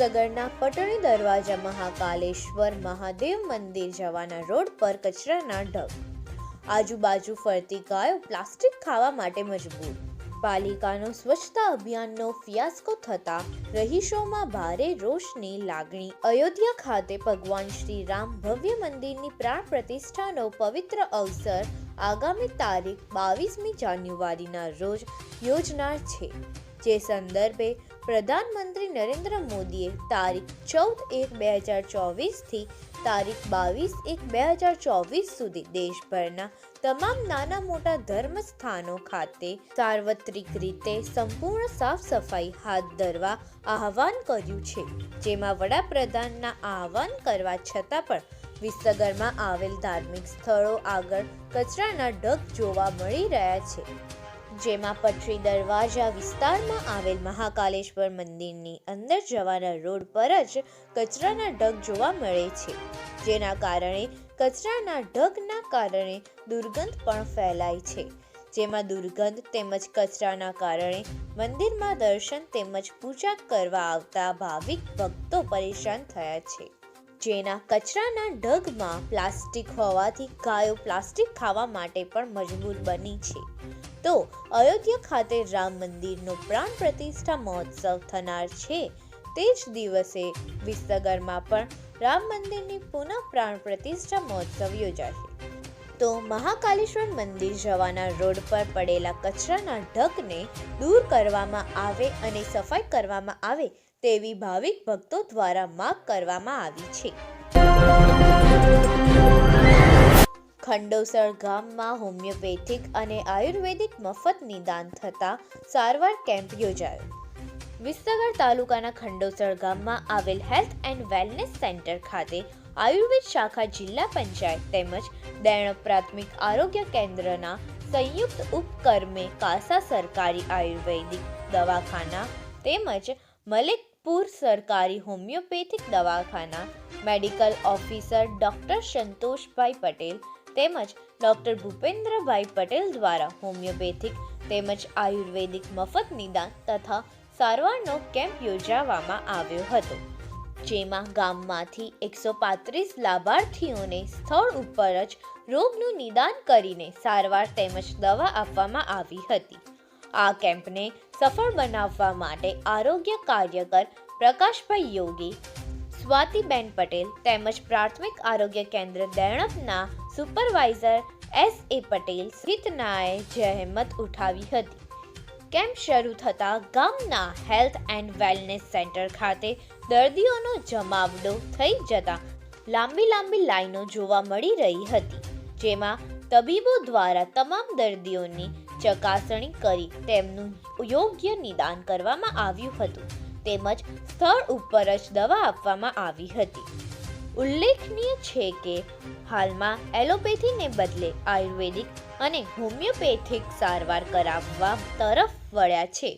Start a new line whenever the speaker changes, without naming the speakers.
વિસનગરના પટણી દરવાજા મહાકાલેશ્વર મહાદેવ મંદિર જવાના રોડ પર કચરાના ઢગ. આજુબાજુ ફરતી ગાયો પ્લાસ્ટિક ખાવા માટે મજબૂર. પાલિકાનો સ્વચ્છતા અભિયાનનો ફિયાસ્કો થતા રહીશોમાં ભારે રોષની લાગણી. અયોધ્યા ખાતે ભગવાન શ્રી રામ ભવ્ય મંદિરની પ્રાણ પ્રતિષ્ઠાનો પવિત્ર અવસર આગામી તારીખ બાવીસમી જાન્યુઆરીના રોજ યોજનાર છે. જે સંદર્ભે પ્રધાનમંત્રી નરેન્દ્ર મોદીએ તારીખ ચૌદ એક બે હજાર ચોવીસથી તારીખ બાવીસ એક બે હજાર ચોવીસ સુધી દેશભરના તમામ નાના મોટા ધર્મ સ્થાનો ખાતે સાર્વત્રિક રીતે સંપૂર્ણ સાફ સફાઈ હાથ ધરવા આહવાન કર્યું છે. જેમાં વડાપ્રધાનના આહવાન કરવા છતાં પણ વિસનગરમાં આવેલ ધાર્મિક સ્થળો આગળ કચરાના ઢગ જોવા મળી રહ્યા છે. જેમાં પટરી દરવાજા વિસ્તારમાં આવેલ મહાકાલેશ્વર મંદિરની અંદર જવાના રોડ પર જ કચરાના ઢગ જોવા મળે છે. જેના કારણે કચરાના ઢગના કારણે દુર્ગંધ પણ ફેલાય છે. જેમાં દુર્ગંધ તેમજ કચરાના કારણે મંદિરમાં દર્શન તેમજ પૂજા કરવા આવતા ભાવિક ભક્તો પરેશાન થયા છે. જેના કચરાના ઢગમાં પ્લાસ્ટિક હોવાથી ગાયો પ્લાસ્ટિક ખાવા માટે પણ મજબૂર બની છે. તો અયોધ્યા ખાતે રામ મંદિરનો પ્રાણ પ્રતિષ્ઠા મહોત્સવ થનાર છે. તે જ દિવસે વિસનગરમાં પણ રામ મંદિરની પુનઃ પ્રાણ પ્રતિષ્ઠા મહોત્સવ યોજાશે. તો મહાકાલેશ્વર મંદિર જવાના રોડ પર પડેલા કચરાના ઢગને દૂર કરવામાં આવે અને સફાઈ કરવામાં આવે તેવી ભાવિક ભક્તો દ્વારા માગ કરવામાં આવી છે. ખંડોસર ગામમાં હોમિયોપેથિક અને આયુર્વેદિક મફત નિદાન થતા સારવાર કેમ્પ યોજાયો. વિસનગર તાલુકાના ખંડોસર ગામમાં આવેલ હેલ્થ એન્ડ વેલનેસ સેન્ટર ખાતે આયુર્વેદ શાખા જિલ્લા પંચાયત તેમજ દૈણક પ્રાથમિક આરોગ્ય કેન્દ્રના સંયુક્ત ઉપક્રમે કાસા સરકારી આયુર્વેદિક દવાખાના તેમજ મલિકપુર સરકારી હોમિયોપેથિક દવાખાના medical officer doctor Santoshbhai Patel તેમજ ડોક્ટર ભૂપેન્દ્રભાઈ પટેલ દ્વારા હોમિયોપેથિક તેમજ આયુર્વેદિક મફત નિદાન તથા સારવારનો કેમ્પ યોજાવામાં આવ્યો હતો, જેમાં ગામમાંથી એકસો પાંત્રીસ લાભાર્થીઓને સ્થળ ઉપર જ રોગનું નિદાન કરીને સારવાર તેમજ દવા આપવામાં આવી હતી. આ કેમ્પને સફળ બનાવવા માટે આરોગ્ય કાર્યકર પ્રકાશભાઈ યોગી, સ્વાતિબેન પટેલ તેમજ પ્રાથમિક આરોગ્ય કેન્દ્ર દેણપના સુપરવાઇઝર એસ એ પટેલ સહિતનાએ જહેમત ઉઠાવી હતી. કેમ્પ શરૂ થતાં ગામના હેલ્થ એન્ડ વેલનેસ સેન્ટર ખાતે દર્દીઓનો જમાવડો થઈ જતા લાંબી લાંબી લાઈનો જોવા મળી રહી હતી, જેમાં તબીબો દ્વારા તમામ દર્દીઓની ચકાસણી કરી તેમનું યોગ્ય નિદાન કરવામાં આવ્યું હતું, તેમજ સ્થળ ઉપર જ દવા આપવામાં આવી હતી. ઉલ્લેખનીય છે કે હાલમાં એલોપેથીને બદલે આયુર્વેદિક અને હોમિયોપેથિક સારવાર કરાવવા તરફ વળ્યા છે.